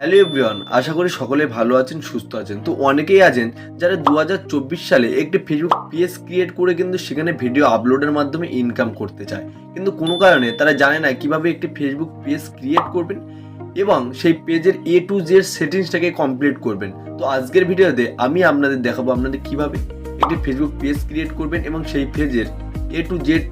Hello everyone আশা করি সকলে ভালো আছেন, সুস্থ আছেন। তো অনেকেই আছেন যারা দু হাজার চব্বিশ সালে একটি ফেসবুক পেজ ক্রিয়েট করে কিন্তু সেখানে ভিডিও আপলোডের মাধ্যমে ইনকাম করতে চায়। কিন্তু কোনো কারণে তারা জানে না কীভাবে একটি ফেসবুক পেজ ক্রিয়েট করবেন এবং সেই পেজের এ টু জেড সেটিংসটাকে কমপ্লিট করবেন। তো আজকের ভিডিওতে আমি আপনাদের দেখাবো আপনাদের কীভাবে একটি ফেসবুক পেজ ক্রিয়েট করবেন এবং সেই পেজের এ টু জেড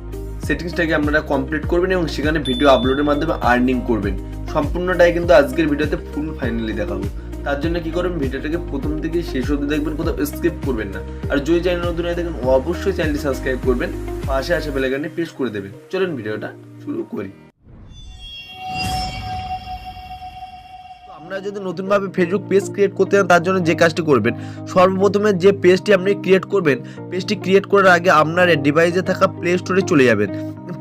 সেটিংসটাকে আপনারা কমপ্লিট করবেন এবং সেখানে ভিডিও আপলোডের মাধ্যমে আর্নিং করবেন। সম্পূর্ণটাই কিন্তু আজকের ভিডিওতে ফুল ফাইনালি দেখাবো। তার জন্য কি করবেন, ভিডিওটাকে প্রথম থেকে শেষ অবধি দেখবেন, কোথাও স্কিপ করবেন না। আর যদি চ্যানেল নতুন হয়ে থাকেন, অবশ্যই চ্যানেলটি সাবস্ক্রাইব করবেন, পাশে আসে বেলাইকানে প্রেস করে দেবেন। চলেন ভিডিওটা শুরু করি। আমরা যদি নতুনভাবে ফেসবুক পেজ ক্রিয়েট করতে চান, তার জন্য যে কাজটি করবেন, সর্বপ্রথমে যে পেজটি আপনি ক্রিয়েট করবেন পেজটি ক্রিয়েট করার আগে আপনার ডিভাইসে থাকা প্লে স্টোরে চলে যাবেন।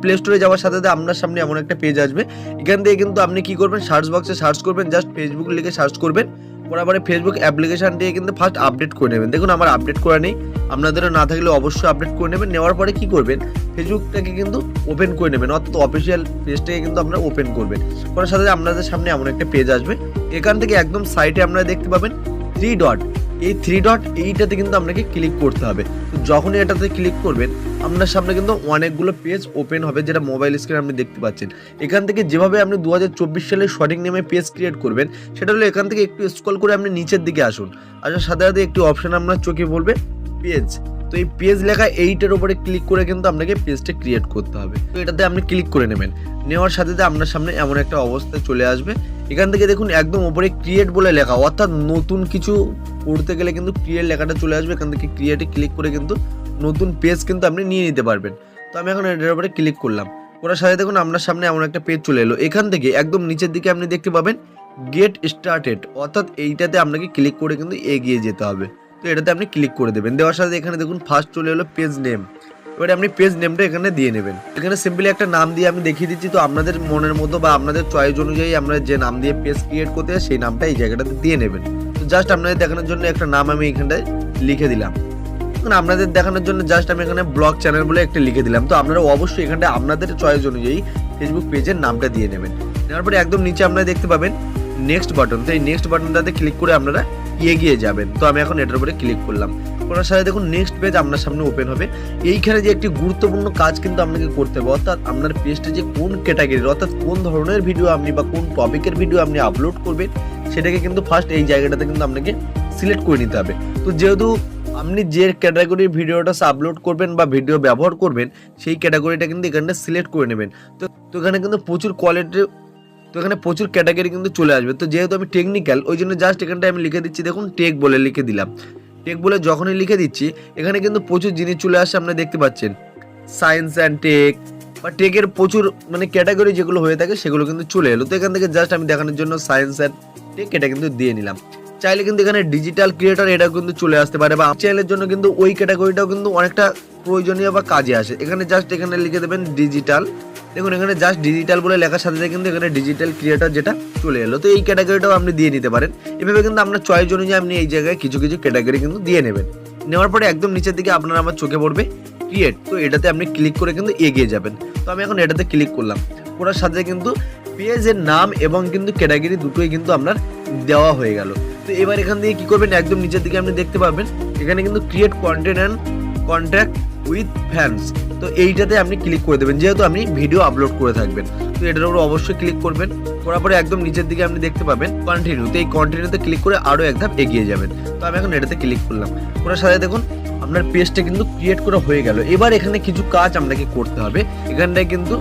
প্লে স্টোরে যাওয়ার সাথে সাথে আপনার সামনে এমন একটা পেজ আসবে। এখান থেকে কিন্তু আপনি কি করবেন সার্চ বক্সে সার্চ করবেন জাস্ট ফেসবুক লিখে সার্চ করবেন। করার পরে ফেসবুক অ্যাপ্লিকেশন দিয়ে কিন্তু ফার্স্ট আপডেট করে নেবেন। দেখুন, আমার আপডেট করা নেই। আপনাদেরও না থাকলে অবশ্যই আপডেট করে নেবেন। নেওয়ার পরে কি করবেন ফেসবুকটাকে কিন্তু ওপেন করে নেবেন। অর্থাৎ অফিসিয়াল পেজটাকে কিন্তু আপনারা ওপেন করবেন। করার সাথে আপনাদের সামনে এমন একটা পেজ আসবে। এখান থেকে একদম সাইটে আপনারা দেখতে পাবেন থ্রি ডট এই থ্রি ডট এইটাতে কিন্তু আপনাকে ক্লিক করতে হবে। তো যখনই এটাতে ক্লিক করবেন, আপনার সামনে কিন্তু অনেকগুলো পেজ ওপেন হবে যেটা মোবাইল স্ক্রিনে আপনি দেখতে পাচ্ছেন। এখান থেকে যেভাবে আপনি দুহাজার চব্বিশ সালে সঠিক নেমে পেজ ক্রিয়েট করবেন, সেটা হলো এখান থেকে একটু স্ক্রল করে আপনি নিচের দিকে আসুন। আসার সাথে সাথে একটি অপশন আপনার চোখে পড়বে পেজ তো এই পেজ লেখা এইটার উপরে ক্লিক করে কিন্তু আপনাকে পেজটা ক্রিয়েট করতে হবে। তো এটাতে আপনি ক্লিক করে নেবেন। নেওয়ার সাথে সাথে আপনার সামনে এমন একটা অবস্থায় চলে আসবে। এখান থেকে দেখুন একদম উপরে ক্রিয়েট বলে লেখা, অর্থাৎ নতুন কিছু পড়তে গেলে কিন্তু ক্রিয়েট লেখাটা চলে আসবে, এখান থেকে ক্রিয়েটে ক্লিক করে কিন্তু নতুন পেজ কিন্তু আপনি নিয়ে নিতে পারবেন। তো আমি এখন এটার উপরে ক্লিক করলাম। করার সাথে দেখুন আপনার সামনে এমন একটা পেজ চলে এলো। এখান থেকে একদম নিচের দিকে আপনি দেখতে পাবেন গেট স্টার্টেড অর্থাৎ এইটাতে আপনাকে ক্লিক করে কিন্তু এগিয়ে যেতে হবে। তো এটাতে আপনি ক্লিক করে দেবেন। দেওয়ার সাথে এখানে দেখুন ফার্স্ট চলে এলো পেজ নেম এবারে আপনি পেজ নেমটা এখানে দিয়ে নেবেন। এখানে সিম্পলি একটা নাম দিয়ে আমি দেখিয়ে দিচ্ছি, তো আপনাদের মনের মতো বা আপনাদের চয়েস অনুযায়ী আমরা যে নাম দিয়ে পেজ ক্রিয়েট করতে সেই নামটা এই জায়গাটাতে দিয়ে নেবেন। তো জাস্ট আপনাদের দেখানোর জন্য একটা নাম আমি এখানটায় লিখে দিলাম। এখন আপনাদের দেখানোর জন্য জাস্ট আমি এখানে ব্লগ চ্যানেল বলে একটা লিখে দিলাম। তো আপনারা অবশ্যই এখানটা আপনাদের চয়েস অনুযায়ী ফেসবুক পেজের নামটা দিয়ে নেবেন। নেওয়ার পরে একদম নিচে আপনারা দেখতে পাবেন নেক্সট বাটন তো এই নেক্সট বাটনটাতে ক্লিক করে আপনারা এগিয়ে যাবেন। তো আমি এখন এটার উপরে ক্লিক করলাম। করার সাথে দেখুন নেক্সট পেজ আপনার সামনে ওপেন হবে। এইখানে যে একটি গুরুত্বপূর্ণ কাজ কিন্তু আপনাকে করতে হবে, অর্থাৎ আপনার পেজটা যে কোন ক্যাটাগরির অর্থাৎ কোন ধরনের ভিডিও আপনি বা কোন টপিকের ভিডিও আপনি আপলোড করবেন, সেটাকে কিন্তু ফার্স্ট এই জায়গাটাতে কিন্তু আপনাকে সিলেক্ট করে নিতে হবে। তো যেহেতু আপনি যে ক্যাটাগরির ভিডিওটা আপলোড করবেন বা ভিডিও ব্যবহার করবেন, সেই ক্যাটাগরিটা কিন্তু এখানে সিলেক্ট করে নেবেন। তো তো এখানে কিন্তু প্রচুর কোয়ালিটির তো এখানে প্রচুর ক্যাটাগরি কিন্তু চলে আসবে। তো যেহেতু আমি টেকনিক্যাল ওই জন্য জাস্ট এখানটায় আমি লিখে দিচ্ছি, দেখুন টেক বলে লিখে দিলাম। টেক বলে যখনই লিখে দিচ্ছি, এখানে কিন্তু প্রচুর জিনিস চলে আসছে আপনি দেখতে পাচ্ছেন। সায়েন্স অ্যান্ড টেক বা টেকের প্রচুর মানে ক্যাটাগরি যেগুলো হয়ে থাকে, সেগুলো কিন্তু চলে এলো। তো এখান থেকে জাস্ট আমি দেখানোর জন্য সায়েন্স অ্যান্ড টেক এটা কিন্তু দিয়ে নিলাম। চাইলে কিন্তু এখানে ডিজিটাল ক্রিয়েটর এটা কিন্তু চলে আসতে পারে, বা চ্যানেলের জন্য কিন্তু ওই ক্যাটাগরিটাও কিন্তু অনেকটা প্রয়োজনীয় বা কাজে আসে। এখানে জাস্ট এখানে লিখে দেবেন ডিজিটাল দেখুন, এখানে জাস্ট ডিজিটাল বলে লেখার সাথে কিন্তু এখানে ডিজিটাল ক্রিয়েটর যেটা চলে এলো। তো এই ক্যাটাগরিটাও আপনি দিয়ে নিতে পারেন। এভাবে কিন্তু আপনার চয়েস অনুযায়ী আপনি এই জায়গায় কিছু কিছু ক্যাটাগরি কিন্তু দিয়ে নেবেন। নেওয়ার পরে একদম নিচের দিকে আপনার আমার চোখে পড়বে ক্রিয়েট তো এটাতে আপনি ক্লিক করে কিন্তু এগিয়ে যাবেন। তো আমি এখন এটাতে ক্লিক করলাম। করার সাথে কিন্তু পেজের নাম এবং কিন্তু ক্যাটাগরি দুটোই কিন্তু আপনার দেওয়া হয়ে গেল। তো এবার এখান থেকে কি করবেন? একদম নিচের দিকে আপনি দেখতে পাবেন, এখানে কিন্তু create content and contact with fans তো এইটাতে আপনি ক্লিক করে দেবেন, যেহেতু আপনি ভিডিও আপলোড করে থাকবেন। তো এটার উপর অবশ্যই ক্লিক করবেন, করার পরে একদম নিচের দিকে আপনি দেখতে পাবেন কন্টিনিউ তো এই কন্টিনিউতে ক্লিক করে আরও এক ধাপ এগিয়ে যাবেন। তো আমি এখন এটাতে ক্লিক করলাম। করার সাথে দেখুন, আপনার পেজটা কিন্তু ক্রিয়েট করা হয়ে গেল। এবার এখানে কিছু কাজ আপনাকে করতে হবে। এখানটায় কিন্তু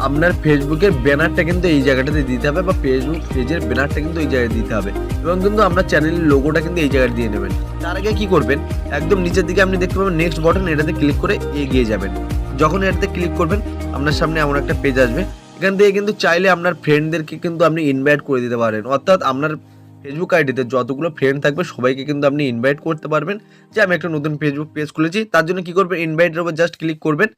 আপনার ফেসবুকের ব্যানারটা কিন্তু এই জায়গাটাতে দিতে হবে বা ফেসবুক পেজের ব্যানারটা কিন্তু এই জায়গায় দিতে হবে। এবং কিন্তু আমরা চ্যানেলের লোগোটা কিন্তু এই জায়গায় দিয়ে নেবেন। তার আগে কি করবেন? একদম নিচের দিকে আপনি দেখতে পাবেন নেক্সট বাটন এটাতে ক্লিক করে এগিয়ে যাবেন। যখন এটাতে ক্লিক করবেন, আপনার সামনে এমন একটা পেজ আসবে। এখান থেকে কিন্তু চাইলে আপনার ফ্রেন্ডদেরকে কিন্তু আপনি ইনভাইট করে দিতে পারেন। অর্থাৎ আপনার ফেসবুক আইডিতে যতগুলো ফ্রেন্ড থাকবে, সবাইকে কিন্তু আপনি ইনভাইট করতে পারবেন। যে আমি একটা নতুন ফেসবুক পেজ খুলেছি, তার জন্য কি করবেন? ইনভাইটের উপর জাস্ট ক্লিক করবেন।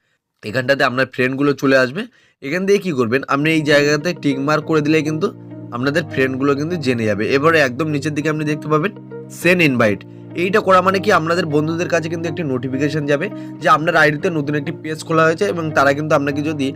এখানটাতে আপনার ফ্রেন্ডগুলো চলে আসবে। এখান দিয়ে কী করবেন? আপনি এই জায়গাতে টিক মার্ক করে দিলে কিন্তু আপনাদের ফ্রেন্ডগুলো কিন্তু জেনে যাবে। এবারে একদম নিচের দিকে আপনি দেখতে পাবেন সেন ইনভাইট এইটা করা মানে কি আপনাদের বন্ধুদের কাছে কিন্তু একটি নোটিফিকেশন যাবে যে আপনার আইডিতে নতুন একটি পেজ খোলা হয়েছে এবং তারা কিন্তু আপনাকে যদি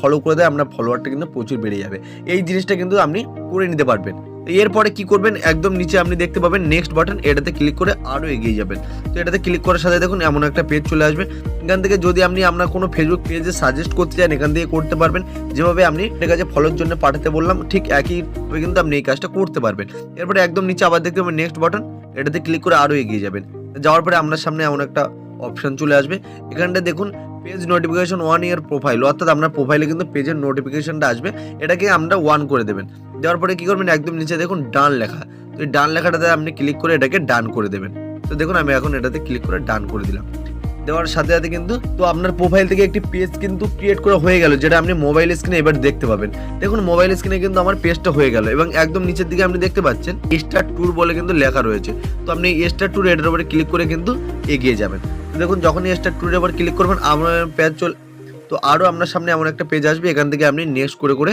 ফলো করে দেয়, আপনার ফলোয়ারটা কিন্তু প্রচুর বেড়ে যাবে। এই জিনিসটা কিন্তু আপনি করে নিতে পারবেন। এরপরে কি করবেন? একদম নিচে আপনি দেখতে পাবেন নেক্সট বাটন এটাতে ক্লিক করে আরও এগিয়ে যাবেন। তো এটাতে ক্লিক করার সাথে দেখুন এমন একটা পেজ চলে আসবে। এখান থেকে যদি আপনি আপনার কোনো ফেসবুক পেজে সাজেস্ট করতে চান, এখান থেকে করতে পারবেন। যেভাবে আপনি এর কাছে ফলোর জন্য পাঠাতে বললাম, ঠিক একইভাবে কিন্তু আপনি এই কাজটা করতে পারবেন। এরপরে একদম নিচে আবার দেখতে পাবেন নেক্সট বাটন এটাতে ক্লিক করে আরও এগিয়ে যাবেন। যাওয়ার পরে আপনার সামনে এমন একটা অপশান চলে আসবে। এখানটা দেখুন page notification one year profile অর্থাৎ আপনার প্রোফাইলে কিন্তু পেজের নোটিফিকেশনটা আসবে। এটাকে আমরা ওয়ান করে দেবেন। দেওয়ার পরে কী করবেন? একদম নিচে দেখুন ডান লেখা। তো এই ডান লেখাটাতে আপনি ক্লিক করে এটাকে ডান করে দেবেন। তো দেখুন, আমি এখন এটাতে ক্লিক করে ডান করে দিলাম। দেওয়ার সাথে সাথে কিন্তু তো আপনার প্রোফাইল থেকে একটি পেজ কিন্তু ক্রিয়েট করা হয়ে গেল, যেটা আপনি মোবাইল স্ক্রিনে এবার দেখতে পাবেন। দেখুন মোবাইল স্ক্রিনে কিন্তু আমার পেজটা হয়ে গেল এবং একদম নিচের দিকে আপনি দেখতে পাচ্ছেন স্টার ট্যুর বলে কিন্তু লেখা রয়েছে। তো আপনি স্টার ট্যুর এটার উপরে ক্লিক করে কিন্তু এগিয়ে যাবেন। দেখুন, যখনই স্টার ট্যুরের উপর ক্লিক করবেন, আমার পেজ চল তো আরও আপনার সামনে এমন একটা পেজ আসবে, এখান থেকে আপনি নেক্সট করে করে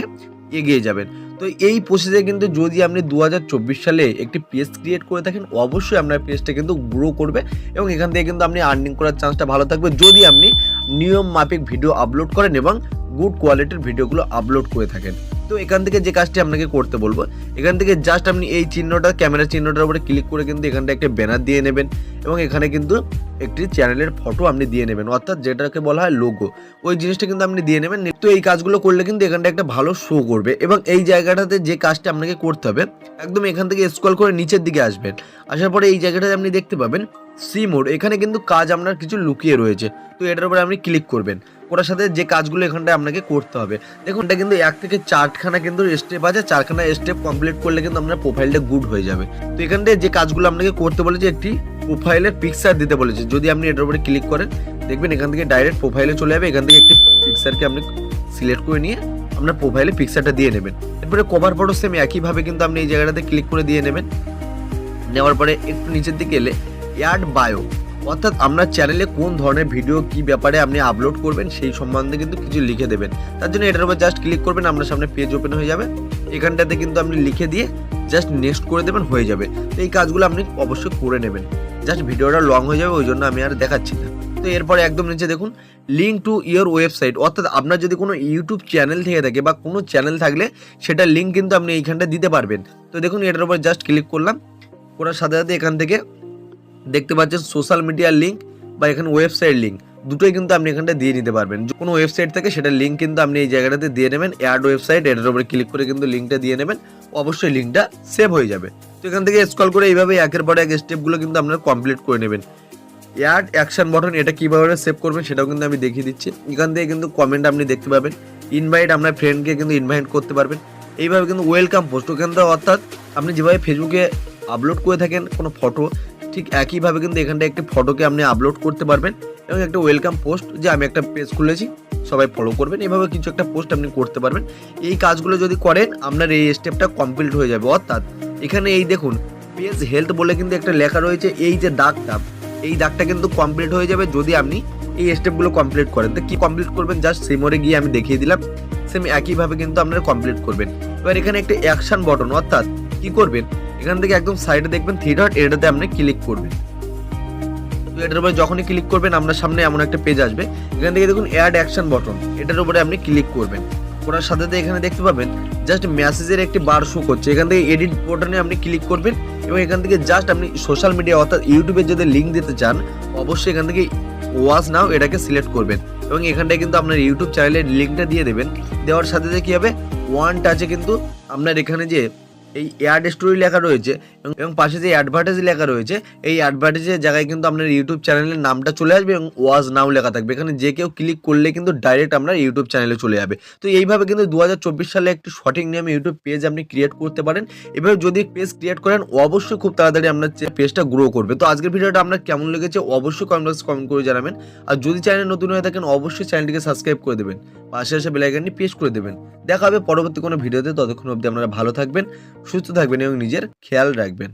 এগিয়ে যাবেন। তো এই প্রসেসে কিন্তু যদি আপনি দু হাজার চব্বিশ সালে একটি পেজ ক্রিয়েট করে থাকেন, অবশ্যই আপনার পেজটা কিন্তু গ্রো করবে এবং এখান থেকে কিন্তু আপনি আর্নিং করার চান্সটা ভালো থাকবে যদি আপনি নিয়ম মাফিক ভিডিও আপলোড করেন এবং গুড কোয়ালিটির ভিডিওগুলো আপলোড করে থাকেন। তো এখান থেকে যে কাজটি আপনাকে করতে বলব, এখান থেকে জাস্ট আপনি এই চিহ্নটা ক্যামেরা চিহ্নটার উপরে ক্লিক করে কিন্তু এখানটা একটা ব্যানার দিয়ে নেবেন এবং এখানে কিন্তু একটি চ্যানেলের ফটো আপনি দিয়ে নেবেন, অর্থাৎ যেটাকে বলা হয় লোগো ওই জিনিসটা কিন্তু আপনি দিয়ে নেবেন তো এই কাজগুলো করলে কিন্তু এখানটা একটা ভালো শো করবে এবং এই জায়গাটাতে যে কাজটা আপনাকে করতে হবে, একদম এখান থেকে স্ক্রল করে নিচের দিকে আসবেন। আসার পরে এই জায়গাটাতে আপনি দেখতে পাবেন সি মোড, এখানে কিন্তু কাজ আপনার কিছু লুকিয়ে রয়েছে। তো এটার উপরে আপনি ক্লিক করবেন। ওটার সাথে যে কাজগুলো এখানটায় আপনাকে করতে হবে। দেখুন, এটা কিন্তু এক থেকে চারখানা কিন্তু স্টেপ আছে। চারখানা স্টেপ কমপ্লিট করলে কিন্তু আপনার প্রোফাইলটা গুড হয়ে যাবে। তো এখান থেকে যে কাজগুলো আপনাকে করতে বলেছে, একটি প্রোফাইলের পিকচার দিতে বলেছে। যদি আপনি এটার উপরে ক্লিক করেন, দেখবেন এখান থেকে ডাইরেক্ট প্রোফাইলে চলে যাবে। এখান থেকে একটি পিকচারকে আপনি সিলেক্ট করে নিয়ে আপনার প্রোফাইলে পিকচারটা দিয়ে নেবেন। এরপরে কভার ফটো সেম একইভাবে কিন্তু আপনি এই জায়গাটাতে ক্লিক করে দিয়ে নেবেন। নেওয়ার পরে একটু নিচের দিকে এলে অ্যাড বায়ো। অর্থাৎ আপনার চ্যানেলে কোন ধরনের ভিডিও কি ব্যাপারে আপনি আপলোড করবেন, সেই সম্বন্ধে কিন্তু কিছু লিখে দেবেন। তার জন্য এটার উপর জাস্ট ক্লিক করবেন, আপনার সামনে পেজ ওপেন হয়ে যাবে। এখানটাতে কিন্তু আপনি লিখে দিয়ে জাস্ট নেক্সট করে দেবেন, হয়ে যাবে। তো এই কাজগুলো আপনি অবশ্যই করে নেবেন। জাস্ট ভিডিওটা লং হয়ে যাবে, ওই জন্য আমি আর দেখাচ্ছি না। তো এরপরে একদম নিচে দেখুন লিঙ্ক টু ইয়োর ওয়েবসাইট অর্থাৎ আপনার যদি কোনো ইউটিউব চ্যানেল থেকে থাকে বা কোনো চ্যানেল থাকলে সেটার লিঙ্ক কিন্তু আপনি এইখানটা দিতে পারবেন। তো দেখুন, এটার উপর জাস্ট ক্লিক করলাম। করার সাথে সাথে এখান থেকে দেখতে পাচ্ছেন সোশ্যাল মিডিয়ার লিঙ্ক বা এখানে ওয়েবসাইট লিঙ্ক দুটোই কিন্তু আপনি এখানটা দিয়ে নিতে পারবেন। কোনো ওয়েবসাইট থেকে সেটার লিঙ্ক কিন্তু আপনি এই জায়গাটাতে দিয়ে নেবেন। অ্যাড ওয়েবসাইট এটার উপরে ক্লিক করে কিন্তু লিঙ্কটা দিয়ে নেবেন। অবশ্যই লিঙ্কটা সেভ হয়ে যাবে। তো এখান থেকে স্ক্রল করে এইভাবে একের পর এক স্টেপগুলো কিন্তু আপনারা কমপ্লিট করে নেবেন। অ্যাড অ্যাকশন বটন এটা কীভাবে সেভ করবেন সেটাও কিন্তু আমি দেখিয়ে দিচ্ছি। এখান থেকে কিন্তু কমেন্ট আপনি দেখতে পাবেন। ইনভাইট আপনার ফ্রেন্ডকে কিন্তু ইনভাইট করতে পারবেন। এইভাবে কিন্তু ওয়েলকাম পোস্ট ওখান থেকে অর্থাৎ আপনি যেভাবে ফেসবুকে আপলোড করে থাকেন কোনো ফটো ঠিক একইভাবে কিন্তু এখানটা একটি ফটোকে আপনি আপলোড করতে পারবেন এবং একটা ওয়েলকাম পোস্ট যে আমি একটা পেজ খুলেছি, সবাই ফলো করবেন। এভাবে কিছু একটা পোস্ট আপনি করতে পারবেন। এই কাজগুলো যদি করেন, আপনার এই স্টেপটা কমপ্লিট হয়ে যাবে। অর্থাৎ এখানে এই দেখুন পেজ হেলথ বলে কিন্তু একটা লেখা রয়েছে, এই যে দাগটা এই দাগটা কিন্তু কমপ্লিট হয়ে যাবে যদি আপনি এই স্টেপগুলো কমপ্লিট করেন। তো কী কমপ্লিট করবেন? জাস্ট সেমরে গিয়ে আমি দেখিয়ে দিলাম। সেম একইভাবে কিন্তু আপনারা কমপ্লিট করবেন। এবার এখানে একটা অ্যাকশন বটন অর্থাৎ কী করবেন? এখান থেকে একদম সাইডে দেখবেন থ্রি ডট এটাতে আপনি ক্লিক করবেন। এটার উপরে যখনই ক্লিক করবেন, আপনার সামনে এমন একটা পেজ আসবে। এখান থেকে দেখুন অ্যাড অ্যাকশন বটন এটার উপরে আপনি ক্লিক করবেন। করার সাথে সাথে এখানে দেখতে পাবেন জাস্ট মেসেজের একটি বার শো করছে। এখান থেকে এডিট বটনে আপনি ক্লিক করবেন এবং এখান থেকে জাস্ট আপনি সোশ্যাল মিডিয়া অর্থাৎ ইউটিউবে যদি লিঙ্ক দিতে চান, অবশ্যই এখান থেকে ওয়াচ নাও এটাকে সিলেক্ট করবেন। এবং এখানটায় কিন্তু আপনার ইউটিউব চ্যানেলের লিঙ্কটা দিয়ে দেবেন। দেওয়ার সাথে সাথে কী হবে? ওয়ান টাচে কিন্তু আপনার এখানে যে এই অ্যাড স্টোরি লেখা রয়েছে এবং- পাশে যে অ্যাডভার্টাইজ লেখা রয়েছে, এই অ্যাডভার্টাইজের জায়গায় কিন্তু আপনার ইউটিউব চ্যানেলের নামটা চলে আসবে এবং ওয়াজ নাও লেখা থাকবে। এখানে যে কেউ ক্লিক করলে কিন্তু ডাইরেক্ট আপনার ইউটিউব চ্যানেলে চলে যাবে। তো এইভাবে কিন্তু দু হাজার চব্বিশ সালে একটি সঠিক নিয়মে ইউটিউব পেজ আপনি ক্রিয়েট করতে পারেন। এভাবে যদি পেজ ক্রিয়েট করেন, অবশ্যই খুব তাড়াতাড়ি আপনার পেজটা গ্রো করবে। তো আজকের ভিডিওটা আপনার কেমন লেগেছে অবশ্যই কমেন্ট বক্সে কমেন্ট করে জানাবেন। আর যদি চ্যানেল নতুন হয়ে থাকেন, অবশ্যই চ্যানেলটিকে সাবস্ক্রাইব করে দেবেন। পাশে এসে বেলাইকানটি প্রেস করে দেবেন। দেখা হবে পরবর্তী কোনো ভিডিওতে। ততক্ষণ অবধি আপনারা ভালো থাকবেন। সুস্থ থাকবেন এবং নিজের খেয়াল রাখবেন।